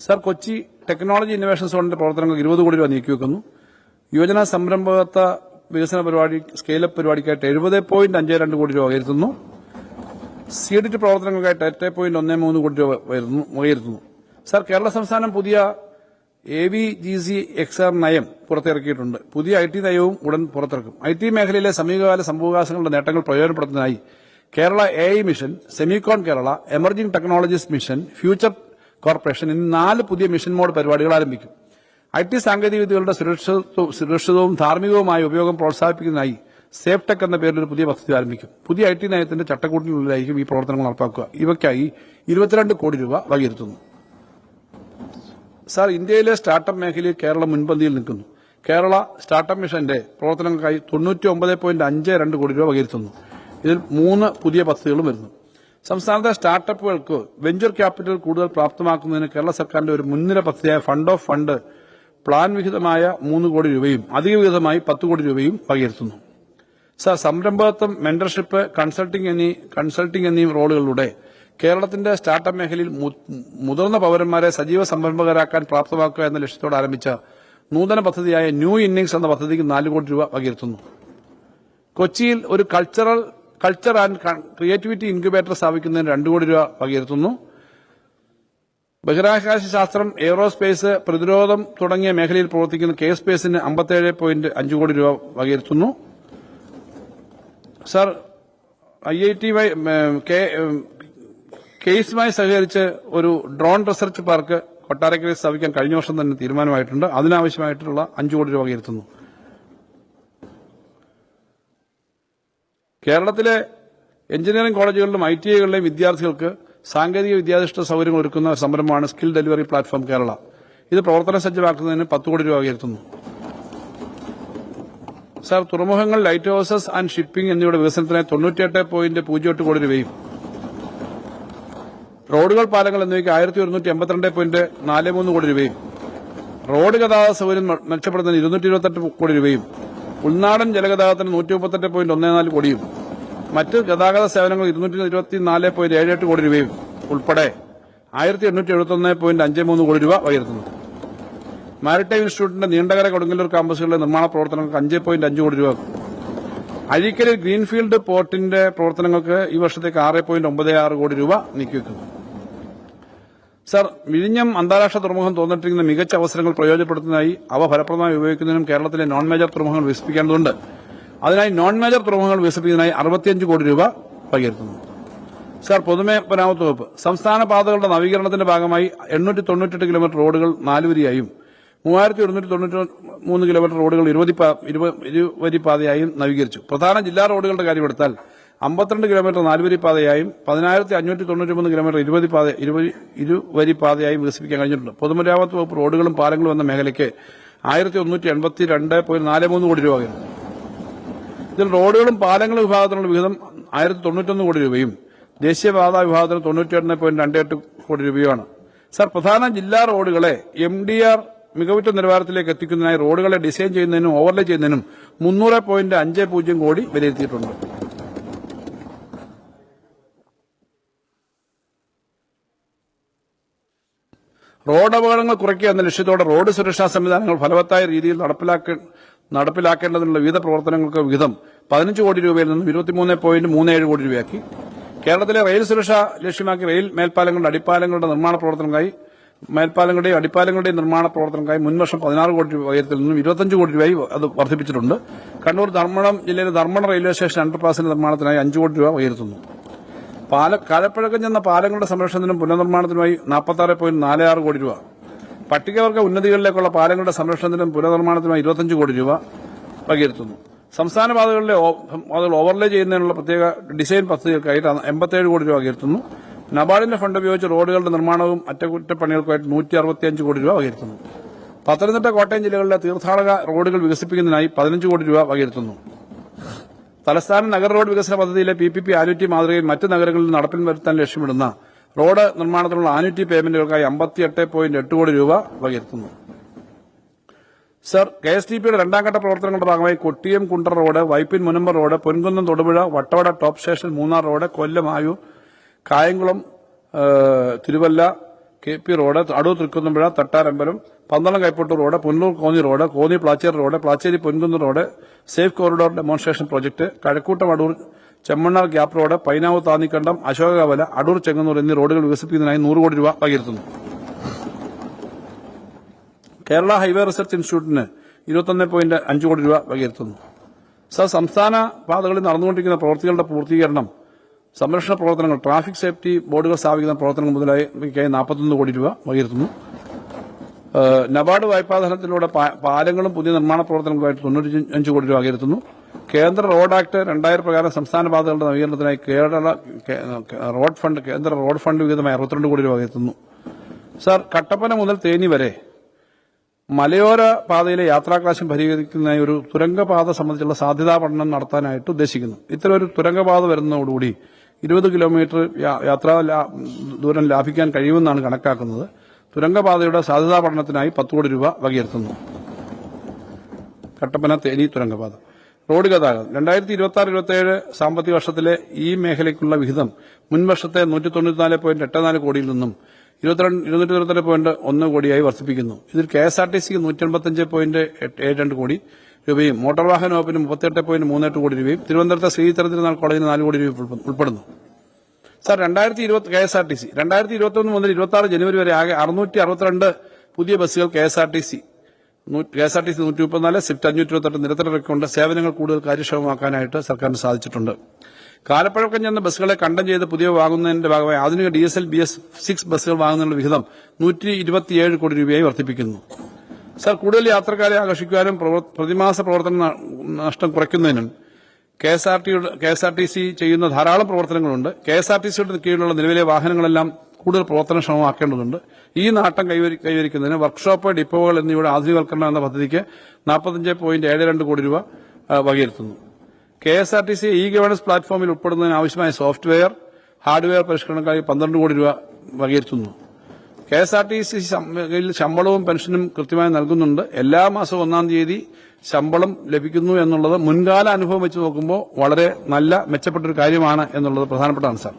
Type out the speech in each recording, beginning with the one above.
Sir Kochi technology innovation സോണിന്റെ പ്രവർത്തനങ്ങൾ ഇരുപത് കോടി രൂപ നീക്കി വെക്കുന്നു യുവജന സംരംഭകത്വ വികസന പരിപാടി സ്കെയിലപ്പ് പരിപാടിക്കായിട്ട് എഴുപത് പോയിന്റ് അഞ്ച് രണ്ട് കോടി രൂപ വകയിരുത്തുന്നു സീഡിറ്റ് പ്രവർത്തനങ്ങൾക്കായിട്ട് എട്ട് പോയിന്റ് ഒന്ന് മൂന്ന് കോടി രൂപ വകയിരുത്തുന്നു സർ കേരള സംസ്ഥാനം പുതിയ A V G C exam നയം പുറത്തിറക്കിയിട്ടുണ്ട്. പുതിയ ഐ ടി നയവും ഉടൻ പുറത്തിറക്കും. ഐ ടി മേഖലയിലെ സമീപകാല സംഭവവികാസങ്ങളുടെ നേട്ടങ്ങൾ പ്രയോജനപ്പെടുത്തുന്നതിനായി Kerala A I mission semicon Kerala emerging technologies mission future corporation ഇനി നാല് പുതിയ മിഷൻ മോഡ് പരിപാടികൾ ആരംഭിക്കും. ഐ ടി സാങ്കേതികവിദ്യകളുടെ വിദ്യകളുടെ സുരക്ഷിതവും ധാർമ്മികവുമായ ഉപയോഗം പ്രോത്സാഹിപ്പിക്കുന്നതായി സേഫ് ടെക് എന്ന പേരിൽ ഒരു പുതിയ പദ്ധതി ആരംഭിക്കും. പുതിയ ഐ ടി നയത്തിന്റെ ചട്ടക്കൂട്ടിനുള്ളിലായിരിക്കും ഈ പ്രവർത്തനങ്ങൾ നടപ്പാക്കുക. ഇവയ്ക്കായി ഇരുപത്തിരണ്ട് കോടി രൂപ വകയിരുത്തുന്നു. സാർ ഇന്ത്യയിലെ സ്റ്റാർട്ടപ്പ് മേഖലയിൽ കേരളം മുൻപന്തിയിൽ നിൽക്കുന്നു. കേരള സ്റ്റാർട്ടപ്പ് മിഷന്റെ പ്രവർത്തനങ്ങൾക്കായി തൊണ്ണൂറ്റി ഒമ്പത് പോയിന്റ് അഞ്ച് രണ്ട് കോടി രൂപ വകയിരുത്തുന്നു. ഇതിൽ മൂന്ന് പുതിയ പദ്ധതികളും വരുന്നു. സംസ്ഥാനത്തെ സ്റ്റാർട്ടപ്പുകൾക്ക് വെഞ്ചർ ക്യാപിറ്റൽ കൂടുതൽ പ്രാപ്തമാക്കുന്നതിന് കേരള സർക്കാരിന്റെ ഒരു മുൻനിര പദ്ധതിയായ ഫണ്ട് ഓഫ് ഫണ്ട് പ്ലാൻ വിഹിതമായ മൂന്ന് കോടി രൂപയും അധിക വിഹിതമായി പത്ത് കോടി രൂപയും വകയിരുത്തുന്നു. സർ സംരംഭകത്വം മെന്റർഷിപ്പ് കൺസൾട്ടിംഗ് എന്നീ കൺസൾട്ടിംഗ് എന്നീ റോളുകളിലൂടെ കേരളത്തിന്റെ സ്റ്റാർട്ടപ്പ് മേഖലയിൽ മുതിർന്ന പൌരന്മാരെ സജീവ സംരംഭകരാക്കാൻ പ്രാപ്തമാക്കുക എന്ന ലക്ഷ്യത്തോടെ ആരംഭിച്ച നൂതന പദ്ധതിയായ ന്യൂ ഇന്നിംഗ്സ് എന്ന പദ്ധതിക്ക് നാല് കോടി രൂപ വകയിരുത്തുന്നു. കൊച്ചിയിൽ ഒരു cultural culture and creativity incubator സ്ഥാപിക്കുന്നതിന് രണ്ടു കോടി രൂപ വകയിരുത്തുന്നു. ബഹിരാകാശ ശാസ്ത്രം എയ്റോസ്പേസ് പ്രതിരോധം തുടങ്ങിയ മേഖലയിൽ പ്രവർത്തിക്കുന്ന കെ സ്പേസിന് അമ്പത്തേഴ് പോയിന്റ് അഞ്ച് കോടി രൂപ വകയിരുത്തുന്നു. Sir I I T Y കേസുമായി സഹകരിച്ച് ഒരു ഡ്രോൺ റിസർച്ച് പാർക്ക് കൊട്ടാരക്കരയിൽ സ്ഥാപിക്കാൻ കഴിഞ്ഞ വർഷം തന്നെ തീരുമാനമായിട്ടുണ്ട്. അതിനാവശ്യമായിട്ടുള്ള അഞ്ചു കോടി രൂപ വകയിരുത്തുന്നു. കേരളത്തിലെ എഞ്ചിനീയറിംഗ് കോളേജുകളിലും ഐ ടി ഐകളിലെയും വിദ്യാർത്ഥികൾക്ക് സാങ്കേതിക വിദ്യാധിഷ്ഠ സൗകര്യങ്ങൾ ഒരുക്കുന്ന സംരംഭമാണ് സ്കിൽ ഡെലിവറി പ്ലാറ്റ്ഫോം കേരള. ഇത് പ്രവർത്തന സജ്ജമാക്കുന്നതിന് പത്ത് കോടി രൂപ ഉയർത്തുന്നു. സാർ തുറമുഖങ്ങൾ ലൈറ്റ് ഹൌസസ് ആൻഡ് ഷിപ്പിംഗ് എന്നിവയുടെ വികസനത്തിനായി തൊണ്ണൂറ്റിയെട്ട് പോയിന്റ് പൂജ്യം എട്ട് കോടി രൂപയും റോഡുകൾ പാലങ്ങൾ എന്നിവയ്ക്ക് ആയിരത്തി ഒരുന്നൂറ്റി എൺപത്തിരണ്ട് പോയിന്റ് നാല് മൂന്ന് കോടി രൂപയും റോഡ് ഗതാഗത സൗകര്യം മെച്ചപ്പെടുത്തുന്നതിന് ഇരുന്നൂറ്റി ഇരുപത്തെട്ട് കോടി രൂപയും ഉൾനാടൻ ജലഗതാഗതത്തിന് നൂറ്റി മുപ്പത്തെട്ട് പോയിന്റ് ഒന്ന് നാല് കോടിയും മറ്റ് ഗതാഗത സേവനങ്ങൾ ഇരുന്നൂറ്റി പോയിന്റ് ഏഴ് എട്ട് കോടി രൂപയും ഉൾപ്പെടെ ആയിരത്തി എണ്ണൂറ്റി എഴുപത്തൊന്ന് പോയിന്റ് അഞ്ച് മൂന്ന് കോടി രൂപ ഉയർത്തുന്നു. മാരിടൈം ഇൻസ്റ്റിറ്റ്യൂട്ടിന്റെ നീണ്ടകര കൊടുങ്ങല്ലൂർ ക്യാമ്പസുകളിലെ നിർമ്മാണ പ്രവർത്തനങ്ങൾക്ക് അഞ്ച് പോയിന്റ് അഞ്ച് കോടി രൂപ. അഴീക്കലിൽ ഗ്രീൻഫീൽഡ് പോർട്ടിന്റെ പ്രവർത്തനങ്ങൾക്ക് ഈ വർഷത്തേക്ക് ആറ് പോയിന്റ് ഒമ്പത് ആറ് കോടി രൂപ നീക്കിവെക്കുന്നു. സർ വിഴിഞ്ഞം അന്താരാഷ്ട്ര തുറമുഖം തോന്നിട്ടിരിക്കുന്ന മികച്ച അവസരങ്ങൾ പ്രയോജനപ്പെടുത്തുന്നതിനായി അവ ഫലപ്രദമായി ഉപയോഗിക്കുന്നതിനും കേരളത്തിലെ നോൺ മേജർ തുറമുഖങ്ങൾ വികസിപ്പിക്കേണ്ടതുണ്ട്. അതിനായി നോൺ മേജർ തുറമുഖങ്ങൾ വികസിപ്പിക്കുന്നതിനായി അറുപത്തിയഞ്ച് കോടി രൂപ വകയിരുത്തുന്നു സാർ പൊതുമരാമത്ത് വകുപ്പ്. സംസ്ഥാന പാതകളുടെ നവീകരണത്തിന്റെ ഭാഗമായി എണ്ണൂറ്റി തൊണ്ണൂറ്റെട്ട് കിലോമീറ്റർ റോഡുകൾ നാലുവരിയായും മൂവായിരത്തി ഒരുന്നൂറ്റി തൊണ്ണൂറ്റി മൂന്ന് കിലോമീറ്റർ റോഡുകൾ ഇരുപതി ഇരുവരി പാതയായും നവീകരിച്ചു. പ്രധാന ജില്ലാ റോഡുകളുടെ കാര്യമെടുത്താൽ അമ്പത്തിരണ്ട് കിലോമീറ്റർ നാലുവരി പാതയായും പതിനായിരത്തി അഞ്ഞൂറ്റി തൊണ്ണൂറ്റി മൂന്ന് കിലോമീറ്റർ ഇരുപതി പാത ഇരുവരി പാതയായും വികസിപ്പിക്കാൻ കഴിഞ്ഞിട്ടുണ്ട്. പൊതുമരാമത്ത് വകുപ്പ് റോഡുകളും പാലങ്ങളും എന്ന മേഖലയ്ക്ക് ആയിരത്തി ഒന്നൂറ്റി എൺപത്തി രണ്ട് പോയിന്റ് നാല് മൂന്ന് കോടി രൂപ ഇതിൽ റോഡുകളും പാലങ്ങളും വിഭാഗത്തിനുള്ള വിഹിതം ആയിരത്തി തൊണ്ണൂറ്റൊന്ന് കോടി രൂപയും ദേശീയപാത വിഭാഗത്തിന് തൊണ്ണൂറ്റിയെട്ട് പോയിന്റ് രണ്ട് എട്ട് കോടി രൂപയുമാണ്. സർ പ്രധാന ജില്ലാ റോഡുകളെ എം ഡി ആർ മികവുറ്റ നിലവാരത്തിലേക്ക് എത്തിക്കുന്നതിനായി റോഡുകളെ ഡിസൈൻ ചെയ്യുന്നതിനും ഓവർലേ ചെയ്യുന്നതിനും മുന്നൂറ് പോയിന്റ് അഞ്ച് പൂജ്യം കോടി വിലയിരുത്തിയിട്ടുണ്ട്. റോഡ് അപകടങ്ങൾ കുറയ്ക്കുക എന്ന ലക്ഷ്യത്തോടെ റോഡ് സുരക്ഷാ സംവിധാനങ്ങൾ ഫലവത്തായ രീതിയിൽ നടപ്പിലാക്ക നടപ്പിലാക്കേണ്ടതിനുള്ള വിവിധ പ്രവർത്തനങ്ങൾക്ക് വിഹിതം പതിനഞ്ച് കോടി രൂപയിൽ നിന്നും ഇരുപത്തിമൂന്ന് പോയിന്റ് മൂന്ന് ഏഴ് കോടി രൂപയാക്കി. കേരളത്തിലെ റെയിൽ സുരക്ഷ ലക്ഷ്യമാക്കി റെയിൽ മേൽപ്പാലങ്ങളുടെ അടിപ്പാലങ്ങളുടെ നിർമ്മാണ പ്രവർത്തനങ്ങൾക്കായി മേൽപ്പാലങ്ങളുടെയും അടിപ്പാലങ്ങളുടെയും നിർമ്മാണ പ്രവർത്തനങ്ങൾക്കായി മുൻവർഷം പതിനാറ് കോടി രൂപ ഉയരത്തിൽ നിന്നും ഇരുപത്തഞ്ച് കോടി രൂപയായി അത് വർദ്ധിപ്പിച്ചിട്ടുണ്ട്. കണ്ണൂർ ധർമ്മടം ജില്ലയിലെ ധർമ്മടം റെയിൽവേ സ്റ്റേഷൻ അണ്ടർപാസിന്റെ നിർമ്മാണത്തിനായി അഞ്ച് കോടി രൂപ ഉയർത്തുന്നു പാല കാലപ്പഴക്കം ചെന്ന പാലങ്ങളുടെ സംരക്ഷണത്തിനും പുനർനിർമ്മാണത്തിനുമായി നാൽപ്പത്തി ആറ് പോയിന്റ് നാല് ആറ് കോടി രൂപ പട്ടികവർഗ ഉന്നതികളിലേക്കുള്ള പാലങ്ങളുടെ സംരക്ഷണത്തിനും പുനർനിർമ്മാണത്തിനുമായി ഇരുപത്തഞ്ച് കോടി രൂപ വകയിരുത്തുന്നു. സംസ്ഥാന പാതകളിലെ പാതകൾ ഓവർലേ ചെയ്യുന്നതിനുള്ള പ്രത്യേക ഡിസൈൻ പദ്ധതികൾക്കായിട്ട് എൺപത്തിയേഴ് കോടി രൂപ വകയിരുത്തുന്നു. നബാർഡിന്റെ ഫണ്ട് ഉപയോഗിച്ച് റോഡുകളുടെ നിർമ്മാണവും അറ്റകുറ്റപ്പണികൾക്കായിട്ട് നൂറ്റി അറുപത്തിയഞ്ച് കോടി രൂപ വകയിരുത്തുന്നു. പത്തനംതിട്ട കോട്ടയം ജില്ലകളിലെ തീർത്ഥാടക റോഡുകൾ വികസിപ്പിക്കുന്നതിനായി പതിനഞ്ച് കോടി രൂപ വകയിരുത്തുന്നു. തലസ്ഥാന നഗര റോഡ് വികസന പദ്ധതിയിലെ പി പി പി ആനുറ്റി മാതൃകയിൽ മറ്റ് നഗരങ്ങളിൽ നടപ്പിൽ വരുത്താൻ ലക്ഷ്യമിടുന്ന റോഡ് നിർമ്മാണത്തിനുള്ള ആനുറ്റി പേയ്മെന്റുകൾക്കായി അമ്പത്തിയെട്ട് പോയിന്റ് എട്ട് കോടി രൂപ വകയിരുത്തുന്നു. സർ കെ എസ് ടി പിയുടെ രണ്ടാംഘട്ട പ്രവർത്തനങ്ങളുടെ ഭാഗമായി Kottiyam Kundar road Vypin Munambam road Ponkunnam Thodupuzha Vattavada top station Munnar road Kollam Ayoor Kayamkulam Thiruvalla K P road Adoor Thrikkunnapuzha Thattarambalam Pandalam Kaipottoor road Punnoor Konni road Konni Plachery road Plachery Ponkunnu road safe corridor demonstration project Kazhakkoottam Adoor Chemmannar gap road Painavu Thannikkandam Ashokavala Adoor Chengannur എന്നീ റോഡുകൾ വികസിപ്പിക്കുന്നതിനായി നൂറ് കോടി രൂപ വകയിരുത്തുന്നു. Kerala highway research ഇൻസ്റ്റിറ്റ്യൂട്ടിന് ഇരുപത്തൊന്ന് point അഞ്ച് കോടി രൂപ വകയിരുത്തുന്നു. സർ സംസ്ഥാന പാതകളിൽ നടന്നുകൊണ്ടിരിക്കുന്ന പ്രവൃത്തികളുടെ പൂർത്തീകരണം സംരക്ഷണ പ്രവർത്തനങ്ങൾ ട്രാഫിക് സേഫ്റ്റി ബോർഡുകൾ സ്ഥാപിക്കുന്ന പ്രവർത്തനങ്ങൾ മുതലായി നാൽപ്പത്തൊന്ന് കോടി രൂപ വകയിരുത്തുന്നു. നബാർഡ് വായ്പാധനത്തിലൂടെ പാലങ്ങളും പുതിയ നിർമ്മാണ പ്രവർത്തനങ്ങളുമായിട്ട് തൊണ്ണൂറ്റി അഞ്ച് കോടി രൂപ വകയിരുത്തുന്നു. കേന്ദ്ര റോഡ് ആക്ട് രണ്ടായിരം പ്രകാരം സംസ്ഥാന പാതകളുടെ നവീകരണത്തിനായി കേരള റോഡ് ഫണ്ട് കേന്ദ്ര റോഡ് ഫണ്ട് വിഹിതമായി അറുപത്തിരണ്ട് കോടി രൂപ എത്തുന്നു. സാർ കട്ടപ്പന മുതൽ തേനി വരെ മലയോര പാതയിലെ യാത്രാക്ലാശം പരിഹരിക്കുന്നതിനായി ഒരു തുരങ്കപാത സംബന്ധിച്ചുള്ള സാധ്യതാ പഠനം നടത്താനായിട്ട് ഉദ്ദേശിക്കുന്നു. ഇത്തരം ഒരു തുരങ്കപാത വരുന്നതോടുകൂടി ഇരുപത് കിലോമീറ്റർ യാത്രാ ദൂരം ലാഭിക്കാൻ കഴിയുമെന്നാണ് കണക്കാക്കുന്നത്. തുരങ്കപാതയുടെ സാധ്യതാ പഠനത്തിനായി പത്ത് കോടി രൂപ വകയിരുത്തുന്നു. കട്ടപ്പന തേനി തുരങ്കപാത. റോഡ് ഗതാഗതം. രണ്ടായിരത്തി ഇരുപത്തി ആറ് ഇരുപത്തി ഏഴ് സാമ്പത്തിക വർഷത്തിലെ ഈ മേഖലയ്ക്കുള്ള വിഹിതം മുൻവർഷത്തെ നൂറ്റി തൊണ്ണൂറ്റിനാല് പോയിന്റ് എട്ട് നാല് കോടിയിൽ നിന്നും ഇരുപത്തിരണ്ട് ഇരുന്നൂറ്റി ഇരുപത്തിരണ്ട് പോയിന്റ് ഒന്ന് കോടിയായി വർദ്ധിപ്പിക്കുന്നു. ഇതിൽ കെ എസ് ആർ ടി സിക്ക് നൂറ്റി എൺപത്തഞ്ച് പോയിന്റ് ഏഴ് രണ്ട് കോടി രൂപയും മോട്ടോർ വാഹന വകുപ്പിന് മുപ്പത്തിയെട്ട് പോയിന്റ് മൂന്നെട്ട് കോടി രൂപയും തിരുവനന്തപുരത്തെ ശ്രീ തിരുനാൾ കോളേജിന് നാല് കോടി രൂപ ഉൾപ്പെ- ഉൾപ്പെടുന്നു. സാർ രണ്ടായിരത്തി ഇരുപത്തി K S R T C. രണ്ടായിരത്തി ഇരുപത്തി ഒന്ന് മുതൽ ഇരുപത്തി ആറ് ജനുവരി വരെ ആകെ അറുന്നൂറ്റി അറുപത്തിരണ്ട് പുതിയ ബസ്സുകൾ K S R T C K S R T C നൂറ്റി മുപ്പത്തിനാല് സിഫ്റ്റ് അഞ്ഞൂറ്റി ഇരുപത്തെട്ട് നിരത്തിലിറക്കൊണ്ട് സേവനങ്ങൾ കൂടുതൽ കാര്യക്ഷമമാക്കാനായിട്ട് സർക്കാരിന് സാധിച്ചിട്ടുണ്ട്. കാലപ്പഴക്കം ചെന്ന ബസ്സുകളെ കണ്ടം ചെയ്ത് പുതിയ വാങ്ങുന്നതിന്റെ ഭാഗമായി ആധുനിക D S L B S six ബസ്സുകൾ വാങ്ങുന്നതിനുള്ള വിഹിതം നൂറ്റി ഇരുപത്തിയേഴ് കോടി രൂപയായി വർദ്ധിപ്പിക്കുന്നു. സർ കൂടുതൽ യാത്രക്കാരെ ആകർഷിക്കാനും പ്രതിമാസ പ്രവർത്തന നഷ്ടം കുറയ്ക്കുന്നതിനും K S R T K S R T C ചെയ്യുന്ന ധാരാളം പ്രവർത്തനങ്ങളുണ്ട്. കെ എസ് ആർ ടി സിയുടെ കീഴിലുള്ള നിലവിലെ വാഹനങ്ങളെല്ലാം കൂടുതൽ പ്രവർത്തനക്ഷമമാക്കേണ്ടതുണ്ട് ഈ നാട്ടം കൈവരി കൈവരിക്കുന്നതിന് വർക്ക്ഷോപ്പ് ഡിപ്പോകൾ എന്നിവയുടെ ആധുനികവൽക്കരണം എന്ന പദ്ധതിക്ക് നാൽപ്പത്തഞ്ച് പോയിന്റ് ഏഴ് രണ്ട് കോടി രൂപ വകയിരുത്തുന്നു. K S R T C E governance പ്ലാറ്റ്ഫോമിൽ ഉൾപ്പെടുന്നതിന് ആവശ്യമായ സോഫ്റ്റ്വെയർ ഹാർഡ്വെയർ പരിഷ്കരണക്കായി പന്ത്രണ്ട് കോടി രൂപ വകയിരുത്തുന്നു. K S R T C ശമ്പളവും പെൻഷനും കൃത്യമായി നൽകുന്നുണ്ട്. എല്ലാ മാസവും ഒന്നാം തീയതി ശമ്പളം ലഭിക്കുന്നു എന്നുള്ളത് മുൻകാല അനുഭവം വെച്ച് നോക്കുമ്പോൾ വളരെ നല്ല മെച്ചപ്പെട്ട ഒരു കാര്യമാണ് എന്നുള്ളത് പ്രധാനപ്പെട്ടതാണ് സാർ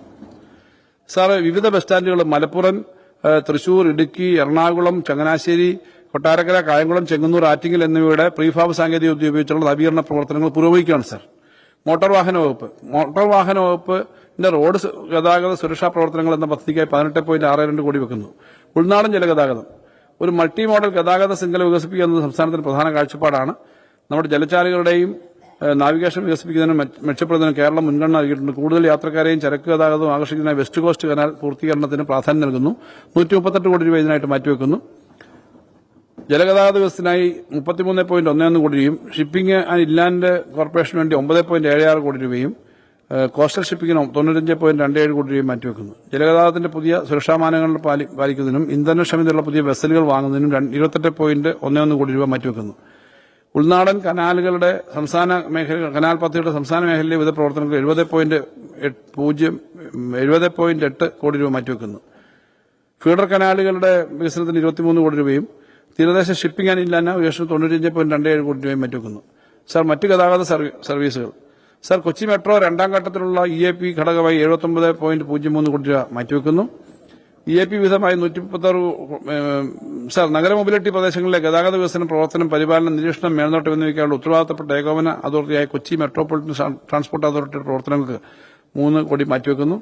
സാർ വിവിധ ബസ് സ്റ്റാൻഡുകൾ മലപ്പുറം തൃശൂർ ഇടുക്കി എറണാകുളം ചങ്ങനാശ്ശേരി കൊട്ടാരക്കര കായംകുളം ചെങ്ങന്നൂർ ആറ്റിങ്ങൽ എന്നിവയുടെ പ്രീഫാബ് സാങ്കേതിക വിദ്യ ഉപയോഗിച്ചുള്ള നവീകരണ പ്രവർത്തനങ്ങൾ പുരോഗമിക്കുകയാണ് സാർ. മോട്ടോർ വാഹന വകുപ്പ്. മോട്ടോർ വാഹന വകുപ്പിന്റെ റോഡ് ഗതാഗത സുരക്ഷാ പ്രവർത്തനങ്ങൾ എന്ന പദ്ധതിക്കായി പതിനെട്ട് പോയിന്റ് ആറ് രണ്ട് കോടി വെക്കുന്നു. ഉൾനാടൻ ജലഗതാഗതം. ഒരു മൾട്ടി മോഡൽ ഗതാഗത ശൃംഖല വികസിപ്പിക്കുക സംസ്ഥാനത്തിന്റെ പ്രധാന കാഴ്ചപ്പാടാണ്. നമ്മുടെ ജലചാലുകളുടെയും നാവിഗേഷൻ വികസിപ്പിക്കുന്നതിനും മെച്ച- മെച്ചപ്പെടുത്തുന്നതിനും കേരളം മുൻഗണന നൽകിയിട്ടുണ്ട്. കൂടുതൽ യാത്രക്കാരെയും ചരക്ക് ഗതാഗതവും ആകർഷിക്കുന്ന വെസ്റ്റ് കോസ്റ്റ് കനാൽ പൂർത്തീകരണത്തിന് പ്രാധാന്യം നൽകുന്നു. നൂറ്റി മുപ്പത്തെട്ട് കോടി രൂപ ഇതിനായിട്ട് മാറ്റിവെക്കുന്നു. ജലഗതാഗത വ്യവസ്ഥനായി മുപ്പത്തിമൂന്ന് പോയിന്റ് ഒന്ന് ഒന്ന് കോടി രൂപയും ഷിപ്പിംഗ് ആൻഡ് ഇൻലാൻഡ് കോർപ്പറേഷന് വേണ്ടി ഒമ്പത് പോയിന്റ് ഏഴ് ആറ് കോടി രൂപയും കോസ്റ്റൽ ഷിപ്പിംഗിന് തൊണ്ണൂറ്റഞ്ച് പോയിന്റ് രണ്ട് ഏഴ് കോടി രൂപയും മാറ്റിവെക്കുന്നു. ജലഗതാഗതത്തിന്റെ പുതിയ സുരക്ഷാ മാനങ്ങൾ പാലിക്കുന്നതിനും ഇന്ധനക്ഷമതയുള്ള പുതിയ വെസലുകൾ വാങ്ങുന്നതിനും ഇരുപത്തെട്ട് പോയിന്റ് ഒന്ന് ഒന്ന് കോടി രൂപ മാറ്റിവെക്കുന്നു. ഉൾനാടൻ കനാലുകളുടെ സംസ്ഥാന മേഖല കനാൽ പദ്ധതിയുടെ സംസ്ഥാന മേഖലയിലെ വിവിധ പ്രവർത്തനങ്ങൾ എഴുപത് പോയിന്റ് പൂജ്യം എഴുപത് പോയിന്റ് എട്ട് കോടി രൂപ മാറ്റിവെക്കുന്നു. ഫീഡർ കനാലുകളുടെ വികസനത്തിന് ഇരുപത്തിമൂന്ന് കോടി രൂപയും തീരദേശ ഷിപ്പിംഗ് ആൻഡ് ഇൻലാൻഡ് നാവിഗേഷൻ തൊണ്ണൂറ്റഞ്ച് പോയിന്റ് രണ്ട് ഏഴ് കോടി രൂപയും മാറ്റിവെക്കുന്നു. സാർ മറ്റ് ഗതാഗത സർവീസുകൾ. സാർ കൊച്ചി മെട്രോ രണ്ടാം ഘട്ടത്തിലുള്ള ഇ എ പി ഘടകമായി എഴുപത്തൊമ്പത് പോയിന്റ് പൂജ്യം മൂന്ന് കോടി രൂപ മാറ്റിവെക്കുന്നു. ഇ എ പി വിധമായി നൂറ്റി മുപ്പത്താറ് സാർ നഗര മൊബിലിറ്റി പ്രദേശങ്ങളിലെ ഗതാഗത വികസനം പ്രവർത്തനം പരിപാലനം നിരീക്ഷണം മേൽനോട്ടം എന്നിവയ്ക്കായുള്ള ഉത്തരവാദിത്തപ്പെട്ട ഏകോപന അതോറിറ്റിയായ കൊച്ചി മെട്രോപൊളിറ്റൻ ട്രാൻസ്പോർട്ട് അതോറിറ്റിയുടെ പ്രവർത്തനങ്ങൾക്ക് മൂന്ന് കോടി മാറ്റിവെക്കുന്നു.